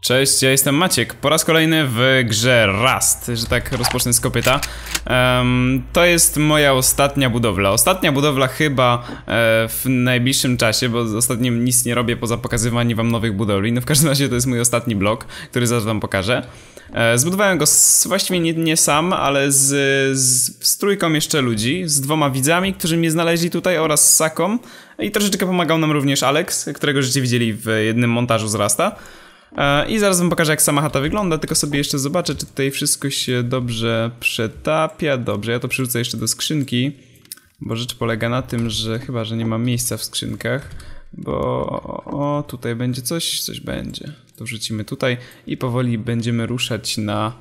Cześć, ja jestem Maciek. Po raz kolejny w grze Rust, że tak rozpocznę z kopyta. Um, to jest moja ostatnia budowla. Ostatnia budowla chyba e, w najbliższym czasie, bo ostatnio nic nie robię poza pokazywaniem wam nowych budowli. No w każdym razie to jest mój ostatni blok, który zaraz wam pokażę. E, zbudowałem go z, właściwie nie, nie, sam, ale z, z, z trójką jeszcze ludzi, z dwoma widzami, którzy mnie znaleźli tutaj oraz z Saką. I troszeczkę pomagał nam również Alex, którego żeście widzieli w jednym montażu z Rasta. E, I zaraz wam pokażę jak sama chata wygląda, tylko sobie jeszcze zobaczę czy tutaj wszystko się dobrze przetapia. Dobrze, ja to przerzucę jeszcze do skrzynki, bo rzecz polega na tym, że chyba, że nie ma miejsca w skrzynkach, bo o, tutaj będzie coś, coś będzie. To wrzucimy tutaj i powoli będziemy ruszać na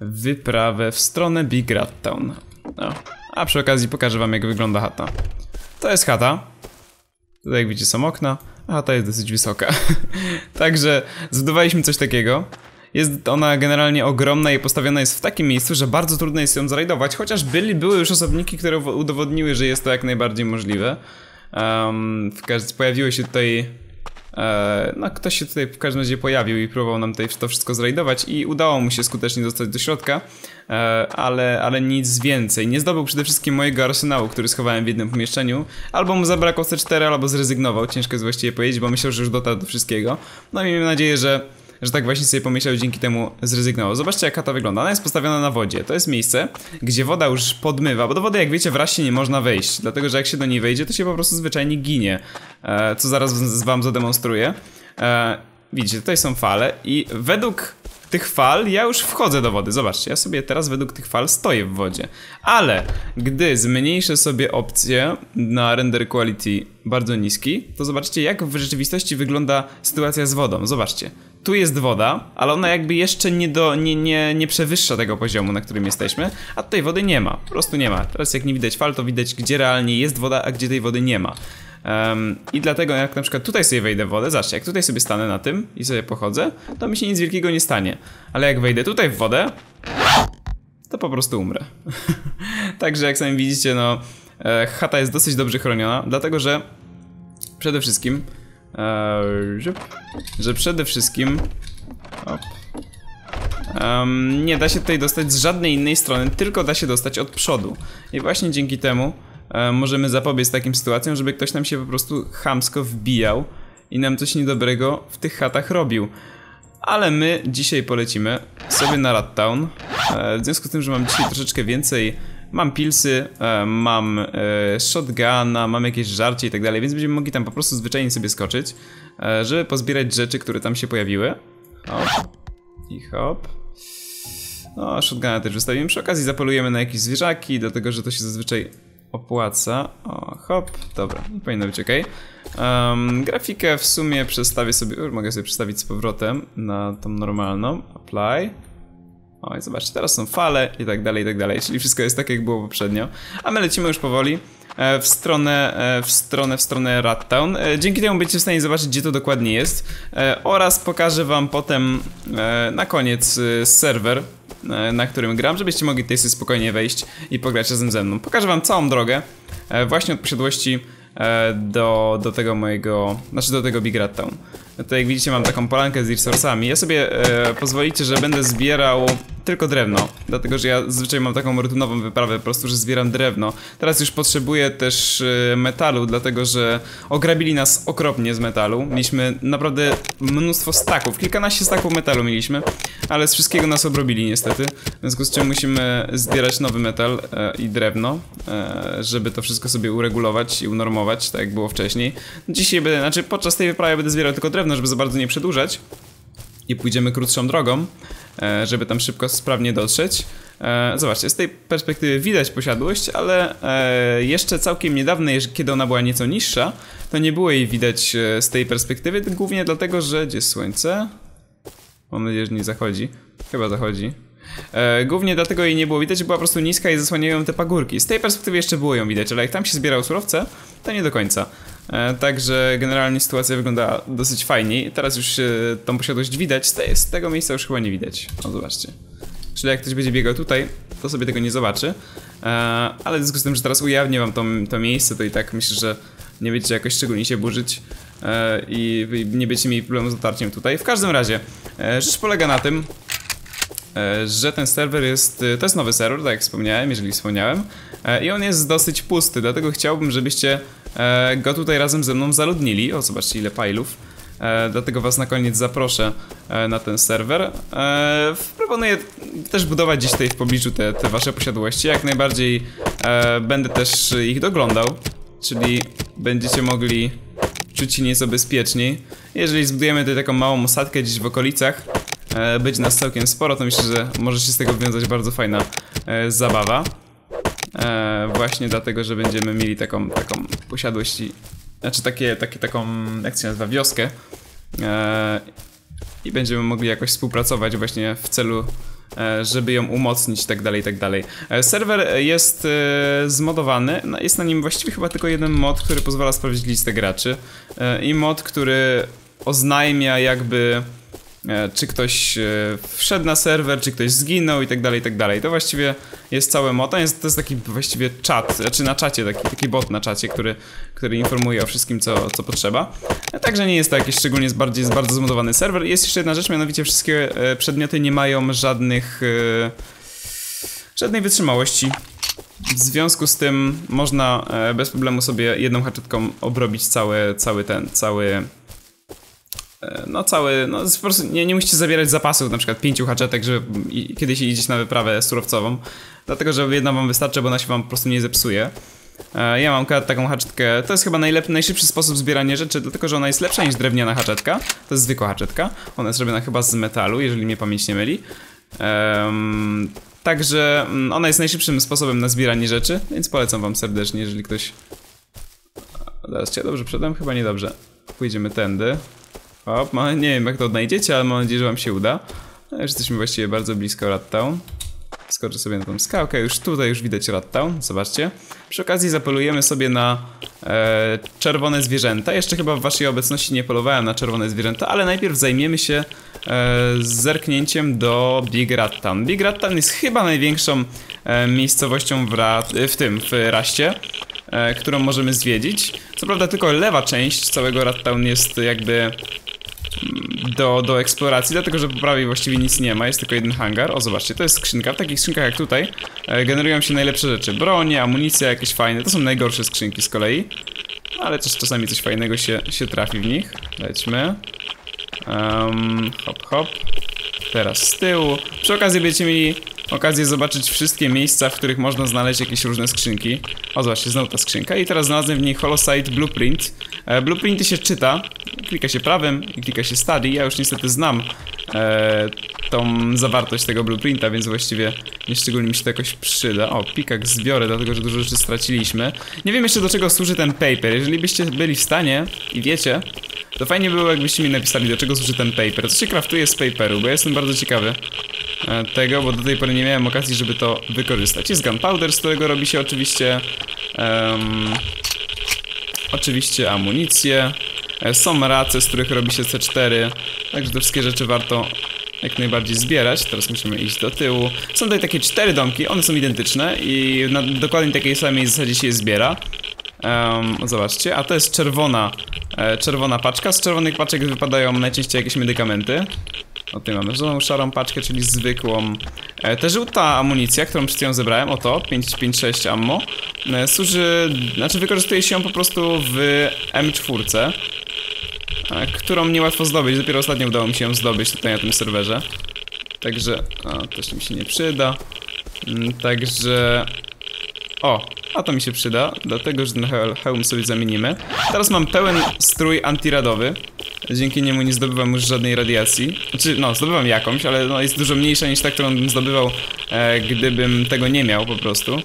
wyprawę w stronę Big Rat Town. No. A przy okazji pokażę wam jak wygląda chata. To jest chata. Tutaj jak widzicie są okna. A ta jest dosyć wysoka. Także zbudowaliśmy coś takiego. Jest ona generalnie ogromna i postawiona jest w takim miejscu, że bardzo trudno jest ją zrajdować, chociaż byli, były już osobniki, które udowodniły, że jest to jak najbardziej możliwe. Um, pojawiły się tutaj no, ktoś się tutaj w każdym razie pojawił i próbował nam tutaj to wszystko zrajdować i udało mu się skutecznie dostać do środka, e, ale, ale nic więcej. Nie zdobył przede wszystkim mojego arsenału, który schowałem w jednym pomieszczeniu. Albo mu zabrakło C4, albo zrezygnował. Ciężko jest właściwie powiedzieć, bo myślał, że już dotarł do wszystkiego. No i mam nadzieję, że że tak właśnie sobie pomyślał i dzięki temu zrezygnował. Zobaczcie jaka ta wygląda. Ona jest postawiona na wodzie. To jest miejsce, gdzie woda już podmywa, bo do wody jak wiecie w rasie nie można wejść, dlatego że jak się do niej wejdzie, to się po prostu zwyczajnie ginie, e, co zaraz wam zademonstruję. E, widzicie, tutaj są fale i według tych fal ja już wchodzę do wody. Zobaczcie, ja sobie teraz według tych fal stoję w wodzie. Ale gdy zmniejszę sobie opcję na render quality bardzo niski, to zobaczcie jak w rzeczywistości wygląda sytuacja z wodą. Zobaczcie tu jest woda, ale ona jakby jeszcze nie, do, nie, nie, nie przewyższa tego poziomu, na którym jesteśmy, a tutaj wody nie ma, po prostu nie ma. Teraz jak nie widać fal, to widać gdzie realnie jest woda, a gdzie tej wody nie ma. Um, I dlatego jak na przykład tutaj sobie wejdę w wodę, zobaczcie, jak tutaj sobie stanę na tym i sobie pochodzę, to mi się nic wielkiego nie stanie. Ale jak wejdę tutaj w wodę, to po prostu umrę. Także jak sami widzicie, no e, chata jest dosyć dobrze chroniona, dlatego że przede wszystkim że, że przede wszystkim um, nie da się tutaj dostać z żadnej innej strony, tylko da się dostać od przodu. I właśnie dzięki temu um, możemy zapobiec takim sytuacjom, żeby ktoś nam się po prostu chamsko wbijał i nam coś niedobrego w tych chatach robił. Ale my dzisiaj polecimy sobie na Rat Town. E, w związku z tym, że mam dzisiaj troszeczkę więcej Mam pilsy, e, mam e, shotguna, mam jakieś żarcie i tak dalej, więc będziemy mogli tam po prostu zwyczajnie sobie skoczyć, e, żeby pozbierać rzeczy, które tam się pojawiły. Hop. I hop. No, shotguna też wystawimy. Przy okazji zapolujemy na jakieś zwierzaki, dlatego że to się zazwyczaj opłaca. O, hop, dobra, powinno być ok. Um, grafikę w sumie przestawię sobie, mogę sobie przestawić z powrotem na tą normalną. Apply. O i zobaczcie, teraz są fale i tak dalej, i tak dalej, czyli wszystko jest tak jak było poprzednio. A my lecimy już powoli e, w stronę, e, w stronę, w stronę Rat Town. E, dzięki temu będziecie w stanie zobaczyć, gdzie to dokładnie jest. Oraz pokażę wam potem na koniec serwer, na którym gram, żebyście mogli tutaj sobie spokojnie wejść i pograć razem ze mną. Pokażę wam całą drogę, właśnie od posiadłości do, do tego mojego, znaczy do tego Big Rat Town. Tutaj jak widzicie mam taką polankę z resursami. Ja sobie pozwolicie, że będę zbierał tylko drewno, dlatego że ja zazwyczaj mam taką rutynową wyprawę, po prostu, że zbieram drewno. Teraz już potrzebuję też e, metalu, dlatego że ograbili nas okropnie z metalu. Mieliśmy naprawdę mnóstwo staków, kilkanaście staków metalu mieliśmy, ale z wszystkiego nas obrobili niestety. W związku z czym musimy zbierać nowy metal e, i drewno, e, żeby to wszystko sobie uregulować i unormować, tak jak było wcześniej. Dzisiaj będę, znaczy podczas tej wyprawy będę zbierał tylko drewno, żeby za bardzo nie przedłużać i pójdziemy krótszą drogą, e, żeby tam szybko, sprawnie dotrzeć. E, zobaczcie, z tej perspektywy widać posiadłość, ale e, jeszcze całkiem niedawno, kiedy ona była nieco niższa, to nie było jej widać z tej perspektywy, głównie dlatego, że gdzie słońce? Mam nadzieję, że nie zachodzi. Chyba zachodzi. głównie dlatego jej nie było widać, była po prostu niska i zasłaniają te pagórki. Z tej perspektywy jeszcze było ją widać, ale jak tam się zbierał surowce, to nie do końca. E, także generalnie sytuacja wygląda dosyć fajnie. Teraz już tą posiadłość widać, z tego miejsca już chyba nie widać. O, zobaczcie. Czyli jak ktoś będzie biegał tutaj, to sobie tego nie zobaczy. E, ale w związku z tym, że teraz ujawnię wam to, to miejsce, to i tak myślę, że nie będziecie jakoś szczególnie się burzyć. e, i nie będziecie mieli problemu z dotarciem tutaj. W każdym razie, e, rzecz polega na tym, e, że ten serwer jest, e, to jest nowy serwer, tak jak wspomniałem, jeżeli wspomniałem, e, i on jest dosyć pusty, dlatego chciałbym, żebyście e, go tutaj razem ze mną zaludnili. O, zobaczcie ile pilów. E, dlatego was na koniec zaproszę e, na ten serwer. E, proponuję też budować gdzieś tutaj w pobliżu te, te wasze posiadłości. Jak najbardziej e, będę też ich doglądał, czyli będziecie mogli czuć się nieco bezpieczniej. Jeżeli zbudujemy tutaj taką małą osadkę gdzieś w okolicach, e, będzie nas całkiem sporo, to myślę, że może się z tego wiązać bardzo fajna e, zabawa. E, właśnie dlatego, że będziemy mieli taką, taką posiadłość i, znaczy takie, takie, taką, jak się nazywa, wioskę. E, I będziemy mogli jakoś współpracować właśnie w celu, e, żeby ją umocnić tak dalej, tak dalej. E, Serwer jest e, zmodowany, no, jest na nim właściwie chyba tylko jeden mod, który pozwala sprawdzić listę graczy i mod, który oznajmia jakby czy ktoś e, wszedł na serwer, czy ktoś zginął i tak dalej, i tak dalej. To właściwie jest całe mod. To jest, to jest taki właściwie czat, znaczy na czacie, taki, taki bot na czacie, który, który informuje o wszystkim, co, co potrzeba. E, Także nie jest to jakiś szczególnie jest bardziej jest bardzo zmodowany serwer. Jest jeszcze jedna rzecz, mianowicie wszystkie e, przedmioty nie mają żadnych e, żadnej wytrzymałości. W związku z tym można e, bez problemu sobie jedną haczetką obrobić cały, cały ten, cały E, no cały, no po prostu nie, nie musicie zabierać zapasów, na przykład pięciu haczetek, żeby kiedyś idzieć na wyprawę surowcową, dlatego że jedna wam wystarczy, bo ona się wam po prostu nie zepsuje. E, Ja mam taką haczetkę, to jest chyba najlep, najszybszy sposób zbierania rzeczy, dlatego że ona jest lepsza niż drewniana haczetka, to jest zwykła haczetka, ona jest robiona chyba z metalu, jeżeli mnie pamięć nie myli. Em, Także mm, ona jest najszybszym sposobem na zbieranie rzeczy, więc polecam wam serdecznie, jeżeli ktoś... Zaraz cię dobrze przedam? Chyba niedobrze. Pójdziemy tędy. Hop, ma, nie wiem jak to odnajdziecie, ale mam nadzieję, że wam się uda. No, już jesteśmy właściwie bardzo blisko Radtown. Skoczę sobie na tą skałkę, już tutaj już widać Radtown, zobaczcie. Przy okazji zapolujemy sobie na e, czerwone zwierzęta. Jeszcze chyba w waszej obecności nie polowałem na czerwone zwierzęta, ale najpierw zajmiemy się e, zerknięciem do Big Rat Town. Big Rat Town jest chyba największą e, miejscowością w, Ra, w tym, w Raście, e, którą możemy zwiedzić. Co prawda tylko lewa część całego Rat Town jest jakby do, do eksploracji, dlatego że po prawej właściwie nic nie ma, jest tylko jeden hangar. O, zobaczcie, to jest skrzynka. W takich skrzynkach jak tutaj e, generują się najlepsze rzeczy. Bronie, amunicja jakieś fajne. To są najgorsze skrzynki z kolei. Ale też czasami coś fajnego się, się trafi w nich. Lećmy. Um, hop, hop. Teraz z tyłu. Przy okazji będziecie mieli okazję zobaczyć wszystkie miejsca, w których można znaleźć jakieś różne skrzynki. O, zobaczcie, znowu ta skrzynka. I teraz znalazłem w niej Holosite Blueprint. E, blueprinty się czyta. Klika się prawym i klika się study. Ja już niestety znam e, tą zawartość tego blueprinta, więc właściwie nieszczególnie mi się to jakoś przyda. O, pikak zbiorę, dlatego że dużo rzeczy straciliśmy. Nie wiem jeszcze do czego służy ten paper. Jeżeli byście byli w stanie i wiecie, to fajnie było jakbyście mi napisali do czego służy ten paper. Co się kraftuje z paperu, bo ja jestem bardzo ciekawy tego, bo do tej pory nie miałem okazji, żeby to wykorzystać. Jest gunpowder, z którego robi się oczywiście em, oczywiście amunicję. E, Są race, z których robi się C4, także te wszystkie rzeczy warto jak najbardziej zbierać. Teraz musimy iść do tyłu. Są tutaj takie cztery domki, one są identyczne i na dokładnie takiej samej zasadzie się je zbiera. Em, zobaczcie, a to jest czerwona, e, czerwona paczka. Z czerwonych paczek wypadają najczęściej jakieś medykamenty. O tutaj mamy żoną szarą paczkę, czyli zwykłą. E, ta żółta amunicja, którą przed chwilą zebrałem, oto, 556 ammo, e, służy, znaczy wykorzystuje się ją po prostu w M4, e, którą niełatwo zdobyć, dopiero ostatnio udało mi się ją zdobyć tutaj na tym serwerze. Także, o, też mi się nie przyda. Mm, Także, o, a to mi się przyda, dlatego że ten he- hełm sobie zamienimy. Teraz mam pełen strój antiradowy. Dzięki niemu nie zdobywam już żadnej radiacji. Znaczy, no, zdobywam jakąś, ale no, jest dużo mniejsza niż ta, którą bym zdobywał, e, gdybym tego nie miał po prostu.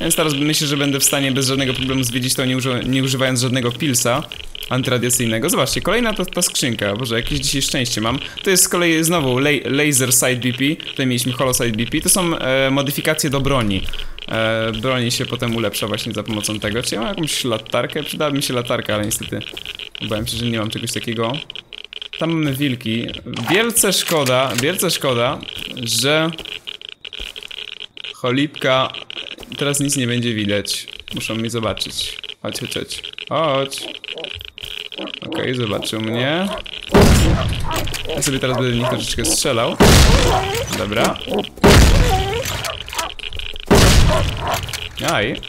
Więc teraz myślę, że będę w stanie bez żadnego problemu zwiedzić to, nie, uży nie używając żadnego pilsa antyradiacyjnego. Zobaczcie, kolejna ta, ta skrzynka. Boże, jakieś dzisiaj szczęście mam. To jest z kolei znowu la Laser Side BP. Tutaj mieliśmy Holo Side BP. To są e, modyfikacje do broni. E, broni się potem ulepsza właśnie za pomocą tego. Czy ja mam jakąś latarkę? Przydałaby mi się latarka, ale niestety obawiam się, że nie mam czegoś takiego. Tam mamy wilki. Wielce szkoda, wielce szkoda, że cholipka teraz nic nie będzie widać. Muszą mnie zobaczyć. Chodź, chodź, chodź. Chodź. Okej, zobaczył mnie. Ja sobie teraz będę w nich troszeczkę strzelał. Dobra. Aj.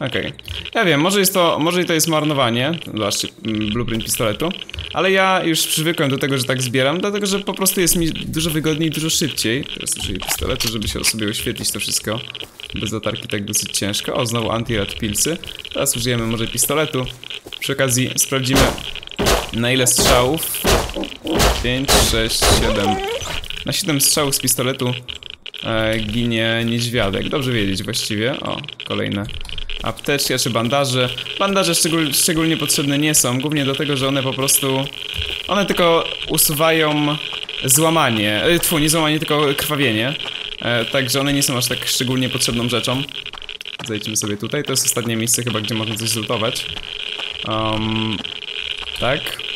Okej. Ja wiem, może jest to, może to jest marnowanie, zobaczcie, mm, blueprint pistoletu, ale ja już przywykłem do tego, że tak zbieram, dlatego, że po prostu jest mi dużo wygodniej dużo szybciej. Teraz użyję pistoletu, żeby się sobie oświetlić to wszystko. Bez latarki tak dosyć ciężko. O, znowu anti-rat pilsy. Teraz użyjemy może pistoletu. Przy okazji sprawdzimy na ile strzałów. 5, 6, 7. Na 7 strzałów z pistoletu e, ginie niedźwiadek. Dobrze wiedzieć właściwie. O, kolejne apteczki czy bandaże. Bandaże szczegól, szczególnie potrzebne nie są, głównie dlatego, że one po prostu... One tylko usuwają złamanie, e, tfu, nie złamanie, tylko krwawienie. E, także one nie są aż tak szczególnie potrzebną rzeczą. Zejdźmy sobie tutaj, to jest ostatnie miejsce chyba, gdzie można coś zlutować. Um, tak.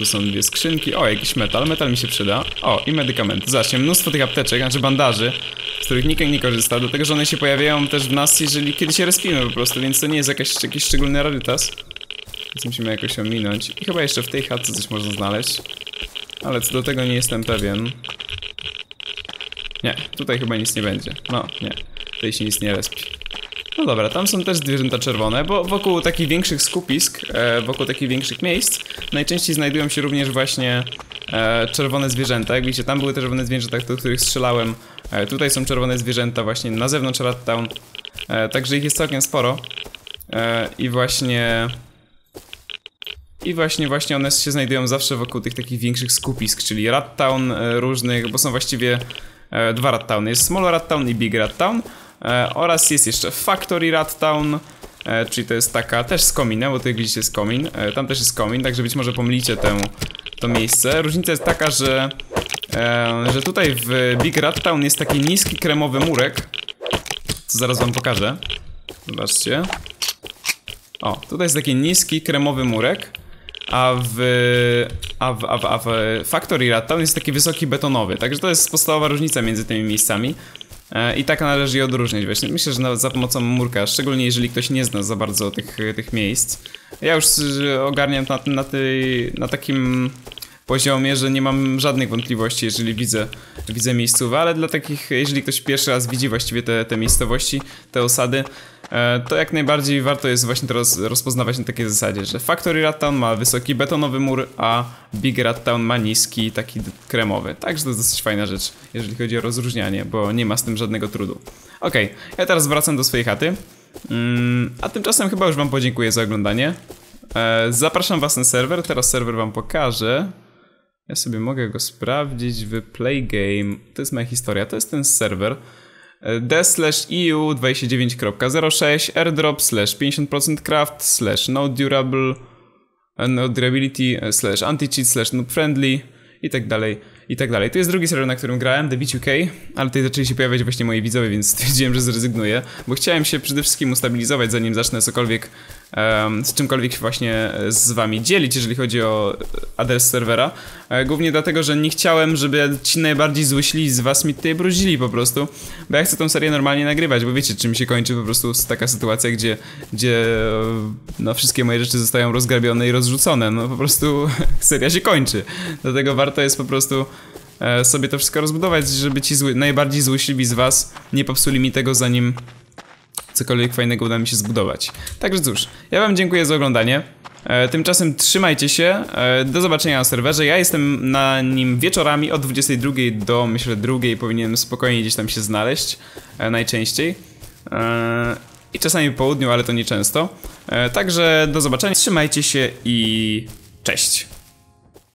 Tu są dwie skrzynki. O, jakiś metal. Metal mi się przyda. O, i medykamenty. Zobaczcie, mnóstwo tych apteczek, znaczy bandaży, z których nikt nie korzysta, dlatego że one się pojawiają też w nas, jeżeli kiedy się respimy po prostu, więc to nie jest jakaś, jakiś szczególny rarytas. Więc musimy jakoś ominąć. I chyba jeszcze w tej chatce coś można znaleźć. Ale co do tego nie jestem pewien. Nie, tutaj chyba nic nie będzie. No, nie. Tutaj się nic nie respi. No dobra, tam są też zwierzęta czerwone, bo wokół takich większych skupisk, e, wokół takich większych miejsc, najczęściej znajdują się również właśnie e, czerwone zwierzęta. Jak widzicie, tam były czerwone zwierzęta, do których strzelałem. E, tutaj są czerwone zwierzęta właśnie na zewnątrz Rat Town. Także ich jest całkiem sporo. I właśnie... I właśnie, właśnie one się znajdują zawsze wokół tych takich większych skupisk, czyli Rat Town różnych, bo są właściwie dwa Rat Town. Jest Small Rat Town i Big Rat Town. E, oraz jest jeszcze Factory Rat Town, e, czyli to jest taka też z kominem, bo tu jak widzicie jest komin. E, tam też jest komin, także być może pomylicie tę, to miejsce. Różnica jest taka, że, że tutaj w Big Rat Town jest taki niski kremowy murek, co zaraz wam pokażę. Zobaczcie. O, tutaj jest taki niski kremowy murek, a w, a w, a w, a w Factory Rat Town jest taki wysoki betonowy, także to jest podstawowa różnica między tymi miejscami. E, I tak należy je odróżniać właśnie. Myślę, że nawet za pomocą murka, szczególnie jeżeli ktoś nie zna za bardzo tych, tych miejsc. Ja już ogarniam na, na, tej, na takim poziomie, że nie mam żadnych wątpliwości, jeżeli widzę, widzę miejscówę, ale dla takich, jeżeli ktoś pierwszy raz widzi właściwie te, te miejscowości, te osady, e, to jak najbardziej warto jest właśnie to roz, rozpoznawać na takiej zasadzie, że Factory Rat Town ma wysoki betonowy mur, a Big Rat Town ma niski, taki kremowy. Także to dosyć fajna rzecz, jeżeli chodzi o rozróżnianie, bo nie ma z tym żadnego trudu. Okay, ja teraz wracam do swojej chaty, mm, a tymczasem chyba już wam podziękuję za oglądanie. E, zapraszam was na serwer, teraz serwer wam pokażę. Ja sobie mogę go sprawdzić w Game. To jest moja historia, to jest ten serwer. d slash eu 29.06 airdrop slash 50% craft slash no durable no durability slash anti-cheat slash noob friendly i tak dalej, i tak dalej. To jest drugi serwer, na którym grałem, The Beat UK, ale tutaj zaczęli się pojawiać właśnie moi widzowie, więc stwierdziłem, że zrezygnuję, bo chciałem się przede wszystkim ustabilizować, zanim zacznę cokolwiek, z czymkolwiek właśnie z wami dzielić, jeżeli chodzi o adres serwera. E, głównie dlatego, że nie chciałem, żeby ci najbardziej złośli z was mi tutaj bruzili po prostu, bo ja chcę tą serię normalnie nagrywać, bo wiecie, czym się kończy po prostu taka sytuacja, gdzie, gdzie no, wszystkie moje rzeczy zostają rozgrabione i rozrzucone, no po prostu seria się kończy. Dlatego warto jest po prostu e, sobie to wszystko rozbudować, żeby ci zły, najbardziej złośliwi z was nie popsuli mi tego, zanim cokolwiek fajnego uda mi się zbudować. Także cóż, ja wam dziękuję za oglądanie. E, tymczasem trzymajcie się, e, do zobaczenia na serwerze. Ja jestem na nim wieczorami od 22 do myślę 2 powinienem spokojnie gdzieś tam się znaleźć, e, najczęściej. I czasami po południu, ale to nie często. Także do zobaczenia, trzymajcie się i cześć.